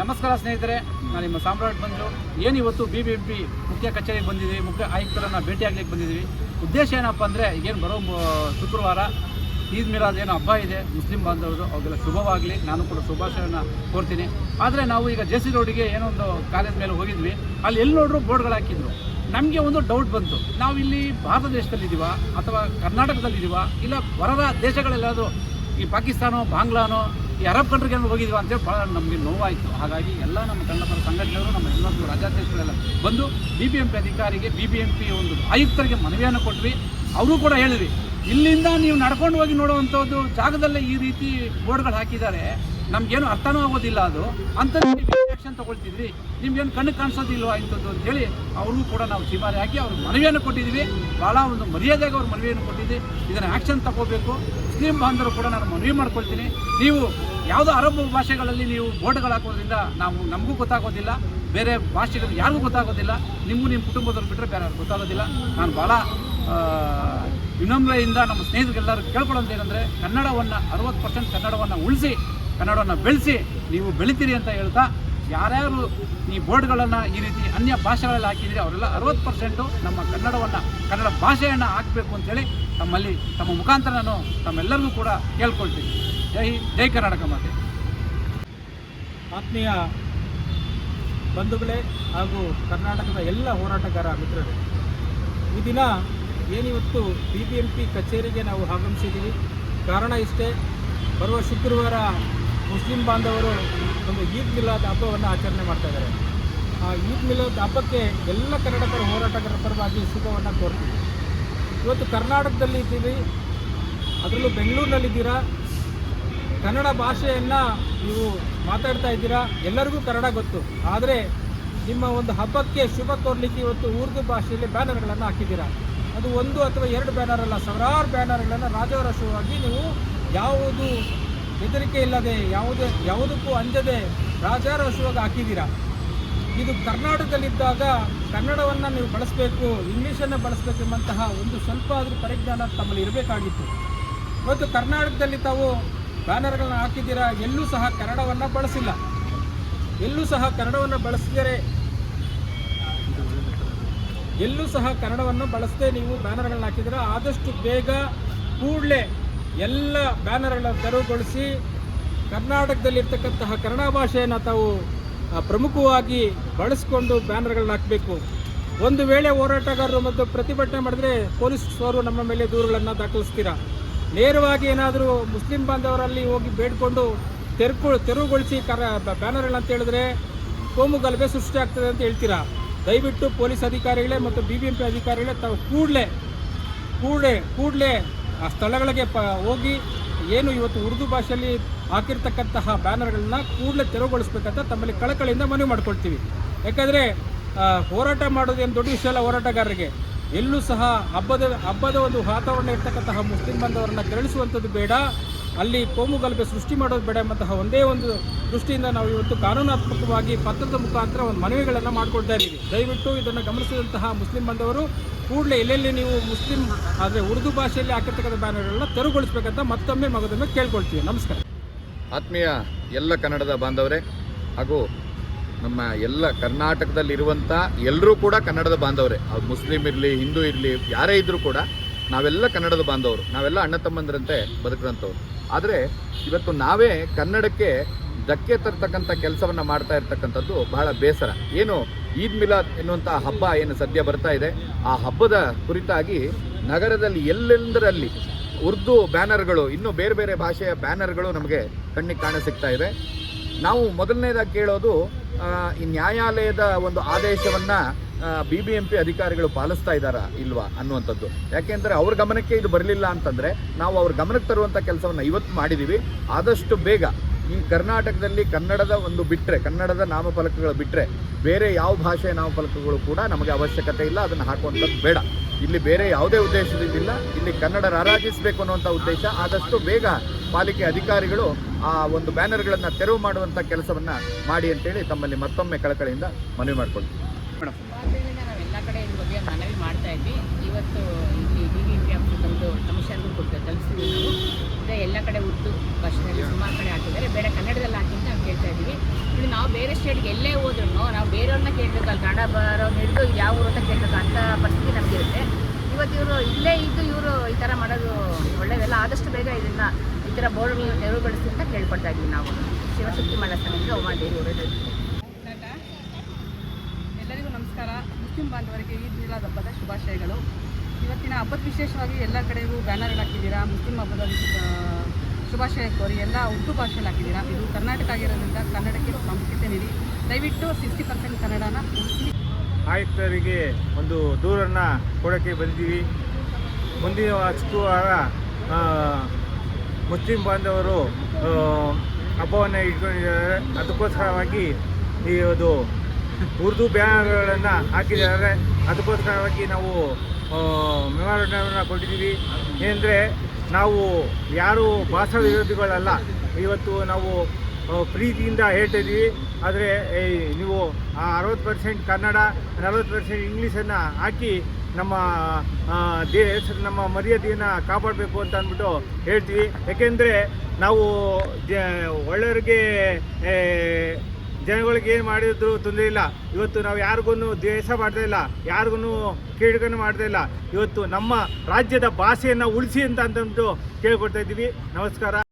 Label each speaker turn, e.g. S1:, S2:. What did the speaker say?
S1: ನಮಸ್ಕಾರ ಸ್ನೇಹಿತರೆ, ನಾನು ನಿಮ್ಮ ಸಾಮ್ರಾಟ್ ಬಂದು ಏನು ಇವತ್ತು ಬಿ ಬಿ ಎಂ ಪಿ ಮುಖ್ಯ ಕಚೇರಿಗೆ ಬಂದಿದ್ದೀವಿ, ಮುಖ್ಯ ಆಯುಕ್ತರನ್ನು ಭೇಟಿಯಾಗಲಿಕ್ಕೆ ಬಂದಿದ್ದೀವಿ. ಉದ್ದೇಶ ಏನಪ್ಪ ಅಂದರೆ, ಈಗೇನು ಬರೋ ಶುಕ್ರವಾರ, ಈದ್ ಮಿಲಾದ್ ಏನೋ ಹಬ್ಬ ಇದೆ, ಮುಸ್ಲಿಂ ಬಾಂಧವರು ಅವಾಗೆಲ್ಲ ಶುಭವಾಗಲಿ, ನಾನು ಕೂಡ ಶುಭಾಶಯನ ಕೋರ್ತೀನಿ. ಆದರೆ ನಾವು ಈಗ ಜೆ ಸಿ ರೋಡಿಗೆ ಏನೋ ಕಾಲೇಜ್ ಮೇಲೆ ಹೋಗಿದ್ವಿ. ಅಲ್ಲಿ ಎಲ್ಲಿ ನೋಡ್ರು ಬೋರ್ಡ್ಗಳು ಹಾಕಿದ್ರು. ನಮಗೆ ಒಂದು ಡೌಟ್ ಬಂತು. ನಾವು ಇಲ್ಲಿ ಭಾರತ ದೇಶದಲ್ಲಿದ್ದೀವ, ಅಥವಾ ಕರ್ನಾಟಕದಲ್ಲಿದ್ದೀವ, ಇಲ್ಲ ಹೊರದ ದೇಶಗಳೆಲ್ಲಾದರೂ ಈ ಪಾಕಿಸ್ತಾನೋ, ಬಾಂಗ್ಲಾನೋ, ಈ ಅರಬ್ ಕಂಟ್ರಿಗೆ ಹೋಗಿದ್ವಿ ಅಂತೇಳಿ ಭಾಳ ನಮಗೆ ನೋವಾಯಿತು. ಹಾಗಾಗಿ ಎಲ್ಲ ನಮ್ಮ ಕನ್ನಡ ಪರ ಸಂಘಟನೆಗಳು ನಮ್ಮ ಎಲ್ಲರೂ ರಾಜ್ಯಾಧ್ಯಕ್ಷಗಳೆಲ್ಲ ಬಂದು ಬಿ ಬಿ ಎಂ ಪಿ ಅಧಿಕಾರಿಗೆ ಬಿ ಬಿ ಎಂ ಪಿ ಒಂದು ಆಯುಕ್ತರಿಗೆ ಮನವಿಯನ್ನು ಕೊಟ್ವಿ. ಅವರು ಕೂಡ ಹೇಳಿದ್ವಿ, ಇಲ್ಲಿಂದ ನೀವು ನಡ್ಕೊಂಡು ಹೋಗಿ ನೋಡುವಂಥದ್ದು ಜಾಗದಲ್ಲೇ ಈ ರೀತಿ ಬೋರ್ಡ್ಗಳು ಹಾಕಿದ್ದಾರೆ. ನಮಗೇನು ಅರ್ಥನೂ ಆಗೋದಿಲ್ಲ ಅದು. ಅಂತ ಆ್ಯಕ್ಷನ್ ತೊಗೊಳ್ತಿದ್ವಿ ನಿಮ್ಗೇನು ಕಣ್ಣು ಕಾಣಿಸೋದಿಲ್ವಾ ಇಂಥದ್ದು ಅಂತೇಳಿ ಅವ್ರಿಗೂ ಕೂಡ ನಾವು ಚಿಮಾರಿ ಹಾಕಿ ಅವ್ರಿಗೆ ಮನವಿಯನ್ನು ಕೊಟ್ಟಿದ್ವಿ. ಭಾಳ ಒಂದು ಮರ್ಯಾದೆಗೆ ಅವ್ರ ಮನವಿಯನ್ನು ಕೊಟ್ಟಿದ್ವಿ. ಇದನ್ನು ಆ್ಯಕ್ಷನ್ ತಗೋಬೇಕು. ಮುಸ್ಲಿಂ ಬಾಂಧವರು ಕೂಡ ನಾನು ಮನವಿ ಮಾಡ್ಕೊಳ್ತೀನಿ. ನೀವು ಯಾವುದೋ ಅರಬ್ ಭಾಷೆಗಳಲ್ಲಿ ನೀವು ಬೋರ್ಡ್ಗಳು ಹಾಕೋದ್ರಿಂದ ನಾವು ನಮಗೂ ಗೊತ್ತಾಗೋದಿಲ್ಲ, ಬೇರೆ ಭಾಷೆಗಳು ಯಾರಿಗೂ ಗೊತ್ತಾಗೋದಿಲ್ಲ, ನಿಮಗೂ ನಿಮ್ಮ ಕುಟುಂಬದವ್ರು ಬಿಟ್ಟರೆ ಬೇರೆ ಗೊತ್ತಾಗೋದಿಲ್ಲ. ನಾನು ಭಾಳ ವಿನಮ್ರೆಯಿಂದ ನಮ್ಮ ಸ್ನೇಹಿತರಿಗೆಲ್ಲರೂ ಕೇಳ್ಕೊಳ್ಳೋದು ಏನಂದರೆ, ಕನ್ನಡವನ್ನು ಅರವತ್ತು ಪರ್ಸೆಂಟ್ ಕನ್ನಡವನ್ನು ಉಳಿಸಿ, ಕನ್ನಡವನ್ನು ಬೆಳೆಸಿ, ನೀವು ಬೆಳಿತೀರಿ ಅಂತ ಹೇಳ್ತಾ, ಯಾರ್ಯಾರು ಈ ಬೋರ್ಡ್ಗಳನ್ನು ಈ ರೀತಿ ಅನ್ಯ ಭಾಷೆಗಳಲ್ಲಿ ಹಾಕಿದರೆ ಅವರೆಲ್ಲ ಅರವತ್ತು ಪರ್ಸೆಂಟು ನಮ್ಮ ಕನ್ನಡವನ್ನು, ಕನ್ನಡ ಭಾಷೆಯನ್ನು ಹಾಕಬೇಕು ಅಂತೇಳಿ ತಮ್ಮಲ್ಲಿ ತಮ್ಮ ಮುಖಾಂತರ ನಾನು ತಮ್ಮೆಲ್ಲರಿಗೂ ಕೂಡ ಕೇಳ್ಕೊಳ್ತೀನಿ ಜೈ ಜೈ ಕರ್ನಾಟಕ ಮಾತೆ.
S2: ಆತ್ಮೀಯ ಬಂಧುಗಳೇ ಹಾಗೂ ಕರ್ನಾಟಕದ ಎಲ್ಲ ಹೋರಾಟಗಾರ ಮಿತ್ರರೇ, ಈ ದಿನ ಏನಿವತ್ತು ಬಿ ಬಿ ಎಂ ಪಿ ಕಚೇರಿಗೆ ನಾವು ಆಗಮಿಸಿದ್ದೀವಿ. ಕಾರಣ ಇಷ್ಟೇ, ಬರುವ ಶುಕ್ರವಾರ ಮುಸ್ಲಿಂ ಬಾಂಧವರು ಒಂದು ಈದ್ ಮಿಲಾದ್ ಹಬ್ಬವನ್ನು ಆಚರಣೆ ಮಾಡ್ತಾ ಇದ್ದಾರೆ. ಆ ಈದ್ ಮಿಲಾದ್ ಹಬ್ಬಕ್ಕೆ ಎಲ್ಲ ಕನ್ನಡಕರ ಹೋರಾಟಗಾರರ ಪರವಾಗಿ ಶುಭವನ್ನು ಕೋರ್ತೀವಿ. ಇವತ್ತು ಕರ್ನಾಟಕದಲ್ಲಿ ಇದ್ದೀವಿ. ಅದರಲ್ಲೂ ಬೆಂಗಳೂರಿನಲ್ಲಿದ್ದೀರಾ? ಕನ್ನಡ ಭಾಷೆಯನ್ನು ನೀವು ಮಾತಾಡ್ತಾ ಇದ್ದೀರಾ? ಎಲ್ಲರಿಗೂ ಕನ್ನಡ ಗೊತ್ತು. ಆದರೆ ನಿಮ್ಮ ಒಂದು ಹಬ್ಬಕ್ಕೆ ಶುಭ ಕೋರ್ಲಿಕ್ಕೆ ಇವತ್ತು ಉರ್ದು ಭಾಷೆಯಲ್ಲಿ ಬ್ಯಾನರ್ಗಳನ್ನು ಹಾಕಿದ್ದೀರಾ? ಅದು ಒಂದು ಅಥವಾ ಎರಡು ಬ್ಯಾನರ್ ಅಲ್ಲ, ಸಾವಿರಾರು ಬ್ಯಾನರ್ಗಳನ್ನು ರಾಜವರಶವಾಗಿ ನೀವು ಯಾವುದು ಹೆದರಿಕೆ ಇಲ್ಲದೆ, ಯಾವುದೇ, ಯಾವುದಕ್ಕೂ ಅಂಜದೆ ರಾಜಾರಶವಾಗಿ ಹಾಕಿದ್ದೀರಾ? ಇದು ಕರ್ನಾಟಕದಲ್ಲಿದ್ದಾಗ ಕನ್ನಡವನ್ನು ನೀವು ಬಳಸಬೇಕು ಇಂಗ್ಲೀಷನ್ನು ಬಳಸಬೇಕೆಂಬಂತಹ ಒಂದು ಸ್ವಲ್ಪ ಆದರೂ ಪರಿಜ್ಞಾನ ತಮ್ಮಲ್ಲಿ ಇರಬೇಕಾಗಿತ್ತು. ಇವತ್ತು ಕರ್ನಾಟಕದಲ್ಲಿ ತಾವು ಬ್ಯಾನರ್ಗಳನ್ನ ಹಾಕಿದ್ದೀರಾ, ಎಲ್ಲೂ ಸಹ ಕನ್ನಡವನ್ನು ಬಳಸಿಲ್ಲ. ಎಲ್ಲೂ ಸಹ ಕನ್ನಡವನ್ನು ಬಳಸಿದರೆ ಎಲ್ಲೂ ಸಹ ಕನ್ನಡವನ್ನು ಬಳಸದೆ ನೀವು ಬ್ಯಾನರ್ಗಳನ್ನ ಹಾಕಿದ್ದೀರಾ, ಆದಷ್ಟು ಬೇಗ ಕೂಡಲೇ ಎಲ್ಲ ಬ್ಯಾನರ್ಗಳನ್ನು ತೆರವುಗೊಳಿಸಿ ಕರ್ನಾಟಕದಲ್ಲಿರ್ತಕ್ಕಂತಹ ಕನ್ನಡ ಭಾಷೆಯನ್ನು ತಾವು ಪ್ರಮುಖವಾಗಿ ಬಳಸಿಕೊಂಡು ಬ್ಯಾನರ್ಗಳನ್ನ ಹಾಕಬೇಕು. ಒಂದು ವೇಳೆ ಹೋರಾಟಗಾರರು ಮತ್ತು ಪ್ರತಿಭಟನೆ ಮಾಡಿದ್ರೆ ಪೊಲೀಸರು ನಮ್ಮ ಮೇಲೆ ದೂರುಗಳನ್ನು ದಾಖಲಿಸ್ತೀರಾ? ನೇರವಾಗಿ ಏನಾದರೂ ಮುಸ್ಲಿಂ ಬಾಂಧವರಲ್ಲಿ ಹೋಗಿ ಬೇಡ್ಕೊಂಡು ತೆರ್ಕೊ, ತೆರವುಗೊಳಿಸಿ ಕರ ಬ್ಯಾನರ್ಗಳು ಅಂತ ಹೇಳಿದ್ರೆ ಕೋಮು ಗಲಭೆ ಸೃಷ್ಟಿ ಆಗ್ತದೆ ಅಂತ ಹೇಳ್ತೀರಾ? ದಯವಿಟ್ಟು ಪೊಲೀಸ್ ಅಧಿಕಾರಿಗಳೇ ಮತ್ತು ಬಿ ಬಿ ಎಂ ಪಿ ಅಧಿಕಾರಿಗಳೇ ತಾವು ಕೂಡಲೇ ಕೂಡಲೇ ಕೂಡಲೇ ಆ ಸ್ಥಳಗಳಿಗೆ ಪ, ಹೋಗಿ ಏನು ಇವತ್ತು ಉರ್ದು ಭಾಷೆಯಲ್ಲಿ ಹಾಕಿರ್ತಕ್ಕಂತಹ ಬ್ಯಾನರ್ಗಳನ್ನ ಕೂಡಲೇ ತೆರವುಗೊಳಿಸ್ಬೇಕಂತ ತಮ್ಮಲ್ಲಿ ಕಳಕಳಿಯಿಂದ ಮನವಿ ಮಾಡ್ಕೊಳ್ತೀವಿ. ಯಾಕಂದರೆ ಹೋರಾಟ ಮಾಡೋದೇನು ದೊಡ್ಡ ವಿಷಯ ಅಲ್ಲ ಹೋರಾಟಗಾರರಿಗೆ. ಎಲ್ಲೂ ಸಹ ಹಬ್ಬದ ಹಬ್ಬದ ಒಂದು ವಾತಾವರಣ ಇರ್ತಕ್ಕಂತಹ ಮುಸ್ಲಿಂ ಬಾಂಧವರನ್ನ ಕೆರಳಿಸುವಂಥದ್ದು ಬೇಡ. ಅಲ್ಲಿ ಕೋಮು ಗಲಭೆ ಸೃಷ್ಟಿ ಮಾಡೋದು ಬೇಡ ಎಂಬಂತಹ ಒಂದೇ ಒಂದು ದೃಷ್ಟಿಯಿಂದ ನಾವು ಇವತ್ತು ಕಾನೂನಾತ್ಮಕವಾಗಿ ಪತ್ರದ ಮುಖಾಂತರ ಒಂದು ಮನವಿಗಳನ್ನು ಮಾಡ್ಕೊಳ್ತಾ ಇದ್ದೀವಿ. ದಯವಿಟ್ಟು ಇದನ್ನು ಗಮನಿಸಿದಂತಹ ಮುಸ್ಲಿಂ ಬಾಂಧವರು ಕೂಡಲೇ ಎಲ್ಲೆಲ್ಲಿ ನೀವು ಮುಸ್ಲಿಂ ಆದರೆ ಉರ್ದು ಭಾಷೆಯಲ್ಲಿ ಹಾಕಿರ್ತಕ್ಕಂಥ ಬ್ಯಾನರ್ಗಳನ್ನ ತೆರವುಗೊಳಿಸಬೇಕಂತ ಮತ್ತೊಮ್ಮೆ ಮಗದೊಮ್ಮೆ ಕೇಳ್ಕೊಳ್ತೀವಿ. ನಮಸ್ಕಾರ.
S3: ಆತ್ಮೀಯ ಎಲ್ಲ ಕನ್ನಡದ ಬಾಂಧವರೇ ಹಾಗೂ ನಮ್ಮ ಎಲ್ಲ ಕರ್ನಾಟಕದಲ್ಲಿರುವಂಥ ಎಲ್ಲರೂ ಕೂಡ ಕನ್ನಡದ ಬಾಂಧವರೇ. ಅವ್ರು ಮುಸ್ಲಿಂ ಇರಲಿ, ಹಿಂದೂ ಇರಲಿ, ಯಾರೇ ಇದ್ದರೂ ಕೂಡ ನಾವೆಲ್ಲ ಕನ್ನಡದ ಬಾಂಧವರು, ನಾವೆಲ್ಲ ಅಣ್ಣ ತಮ್ಮಂದ್ರಂತೆ ಬದುಕಿದಂಥವ್ರು ಆದರೆ ಇವತ್ತು ನಾವೇ ಕನ್ನಡಕ್ಕೆ ಧಕ್ಕೆ ತರ್ತಕ್ಕಂಥ ಕೆಲಸವನ್ನು ಮಾಡ್ತಾ ಇರ್ತಕ್ಕಂಥದ್ದು ಬಹಳ ಬೇಸರ. ಏನು ಈದ್ ಮಿಲಾದ್ ಎನ್ನುವಂಥ ಹಬ್ಬ ಏನು ಸದ್ಯ ಬರ್ತಾ ಇದೆ, ಆ ಹಬ್ಬದ ಕುರಿತಾಗಿ ನಗರದಲ್ಲಿ ಎಲ್ಲೆಂದರಲ್ಲಿ ಉರ್ದು ಬ್ಯಾನರ್ಗಳು, ಇನ್ನೂ ಬೇರೆ ಬೇರೆ ಭಾಷೆಯ ಬ್ಯಾನರ್ಗಳು ನಮಗೆ ಕಣ್ಣಿಗೆ ಕಾಣ ಸಿಗ್ತಾ ಇದೆ. ನಾವು ಮೊದಲನೇದಾಗಿ ಕೇಳೋದು ಈ ನ್ಯಾಯಾಲಯದ ಒಂದು ಆದೇಶವನ್ನ ಬಿ ಬಿ ಎಂ ಅಧಿಕಾರಿಗಳು ಪಾಲಿಸ್ತಾ ಇದ್ದಾರಾ ಇಲ್ವಾ ಅನ್ನುವಂಥದ್ದು. ಯಾಕೆಂದರೆ ಅವ್ರ ಗಮನಕ್ಕೆ ಇದು ಬರಲಿಲ್ಲ ಅಂತಂದರೆ ನಾವು ಅವ್ರ ಗಮನಕ್ಕೆ ತರುವಂಥ ಕೆಲಸವನ್ನು ಇವತ್ತು ಮಾಡಿದ್ದೀವಿ ಆದಷ್ಟು ಬೇಗ ಈ ಕರ್ನಾಟಕದಲ್ಲಿ ಕನ್ನಡದ ಒಂದು ಬಿಟ್ಟರೆ ಕನ್ನಡದ ನಾಮಫಲಕಗಳು ಬಿಟ್ಟರೆ ಬೇರೆ ಯಾವ ಭಾಷೆಯ ನಾಮಫಲಕಗಳು ಕೂಡ ನಮಗೆ ಅವಶ್ಯಕತೆ ಇಲ್ಲ, ಅದನ್ನು ಹಾಕುವಂಥದ್ದು ಬೇಡ. ಇಲ್ಲಿ ಬೇರೆ ಯಾವುದೇ ಉದ್ದೇಶದಿಂದಿಲ್ಲ ಇಲ್ಲಿ ಕನ್ನಡ ರಾರಾಜಿಸಬೇಕು ಅನ್ನುವಂಥ ಉದ್ದೇಶ. ಆದಷ್ಟು ಬೇಗ ಪಾಲಿಕೆ ಅಧಿಕಾರಿಗಳು ಆ ಒಂದು ಬ್ಯಾನರ್ಗಳನ್ನು ತೆರವು ಮಾಡುವಂಥ ಕೆಲಸವನ್ನು ಮಾಡಿ ಅಂತೇಳಿ ತಮ್ಮಲ್ಲಿ ಮತ್ತೊಮ್ಮೆ ಕಳಕಳಿಯಿಂದ ಮನವಿ
S4: ಆದ್ದರಿಂದ ನಾವು ಎಲ್ಲ ಕಡೆ ಇದ್ರ ಬಗ್ಗೆ ಮನವಿ ಮಾಡ್ತಾ ಇದ್ವಿ. ಇವತ್ತು ಇಲ್ಲಿ ಡಿ ಡಿ ಪಿ ಆಫೀಸ್ ಬಂದು ಕಮಿಷನ್ಗೂ ಕೊಟ್ಟು ನಾವು. ಅದೇ ಎಲ್ಲ ಕಡೆ ಉರ್ದು ಭಾಷೆಯಲ್ಲಿ ಸುಮಾರು ಕಡೆ ಹಾಕಿದ್ದಾರೆ. ಬೇರೆ ಕನ್ನಡದಲ್ಲಿ ಹಾಕಿ ಅಂತ ನಾವು ಕೇಳ್ತಾ ಇದ್ದೀವಿ. ಇದು ನಾವು ಬೇರೆ ಸ್ಟೇಟ್ಗೆ ಎಲ್ಲೇ ಹೋದ್ರೂ ನಾವು ಬೇರೆಯವ್ರನ್ನ ಕೇಳಬೇಕಲ್ಲ ಕನ್ನಡ ಬರೋರು ಹಿಡಿದು ಯಾವ ಊರು ಅಂತ ಕೇಳಬೇಕು ಅಂತ ಪರಿಸ್ಥಿತಿ ನಮಗಿರುತ್ತೆ ಇವತ್ತು ಇವರು ಇಲ್ಲೇ ಇದ್ದು ಇವರು ಈ ಥರ ಮಾಡೋದು ಒಳ್ಳೆಯದಲ್ಲ ಆದಷ್ಟು ಬೇಗ ಇದನ್ನು ಈ ಥರ ಬೋರ್ಡ್ಗಳನ್ನ ತೆರವುಗೊಳಿಸಿ ಅಂತ ಕೇಳ್ಕೊಳ್ತಾ ಇದ್ದೀವಿ ನಾವು. ಶಿವಶಕ್ತಿ ಮಠ ಸಮಿತಿ ಉಮಾದೇವಿ.
S5: ಎಲ್ಲರಿಗೂ ನಮಸ್ಕಾರ ಮುಸ್ಲಿಂ ಬಾಂಧವರಿಗೆ ಈದ್ ಮಿಲಾದ್ ಹಬ್ಬದ ಶುಭಾಶಯಗಳು. ಇವತ್ತಿನ ಹಬ್ಬದ ವಿಶೇಷವಾಗಿ ಎಲ್ಲ ಕಡೆಗೂ ಬ್ಯಾನರ್ಗಳು ಹಾಕಿದ್ದೀರಾ? ಮುಸ್ಲಿಂ ಹಬ್ಬದ ಶುಭಾಶಯ ಕೋರಿ ಎಲ್ಲ ಉರ್ದು ಭಾಷೆಯಲ್ಲಿ ಹಾಕಿದ್ದೀರಾ? ಇದು ಕರ್ನಾಟಕ ಆಗಿರೋದ್ರಿಂದ ಕನ್ನಡಕ್ಕೆ ಪ್ರಾಮುಖ್ಯತೆ ನೀಡಿ. ದಯವಿಟ್ಟು ಸಿಕ್ಸ್ಟಿ ಪರ್ಸೆಂಟ್ ಕನ್ನಡನ
S6: ಆಯುಕ್ತರಿಗೆ ಒಂದು ದೂರನ್ನು ಕೊಡೋಕ್ಕೆ ಬಂದಿದ್ದೀವಿ. ಮುಂದಿನ ಶುಕ್ರವಾರ ಮುಸ್ಲಿಂ ಬಾಂಧವರು ಹಬ್ಬವನ್ನು ಇಟ್ಕೊಂಡಿದ್ದಾರೆ. ಅದಕ್ಕೋಸ್ಕರವಾಗಿ ಈ ಒಂದು ಉರ್ದು ಬ್ಯಾನರ್ಗಳನ್ನು ಹಾಕಿದ್ದಾರೆ. ಅದಕ್ಕೋಸ್ಕರವಾಗಿ ನಾವು ಮೆಮೊರಂಡಮನ್ನು ಕೊಟ್ಟಿದ್ದೀವಿ. ಏನೆಂದರೆ, ನಾವು ಯಾರು ಭಾಷಾ ವಿರೋಧಿಗಳಲ್ಲ. ಇವತ್ತು ನಾವು ಪ್ರೀತಿಯಿಂದ ಹೇಳ್ತಾ ಇದ್ದೀವಿ. ಆದರೆ ನೀವು ಅರವತ್ತು ಪರ್ಸೆಂಟ್ ಕನ್ನಡ, ನಲವತ್ತು ಪರ್ಸೆಂಟ್ ಇಂಗ್ಲೀಷನ್ನು ಹಾಕಿ ನಮ್ಮ ದೇ ನಮ್ಮ ಮರ್ಯಾದೆಯನ್ನು ಕಾಪಾಡಬೇಕು ಅಂತ ಅಂದ್ಬಿಟ್ಟು ಹೇಳ್ತೀವಿ. ಯಾಕೆಂದರೆ ನಾವು ಒಳ್ಳೆಯವ್ರಿಗೆ ಜನಗಳಿಗೆ ಏನು ಮಾಡಿದ್ರು ತೊಂದರೆ ಇಲ್ಲ. ಇವತ್ತು ನಾವು ಯಾರಿಗೂ ದ್ವೇಷ ಮಾಡ್ತಾ ಇಲ್ಲ. ಯಾರಿಗೂ ಕೀಳುಗನ್ನು ಮಾಡ್ತಾ ಇಲ್ಲ. ಇವತ್ತು ನಮ್ಮ ರಾಜ್ಯದ ಭಾಷೆಯನ್ನು ಉಳಿಸಿ ಅಂತ ಅಂತಂದು ಕೇಳ್ಕೊಡ್ತಾ ಇದ್ದೀವಿ. ನಮಸ್ಕಾರ.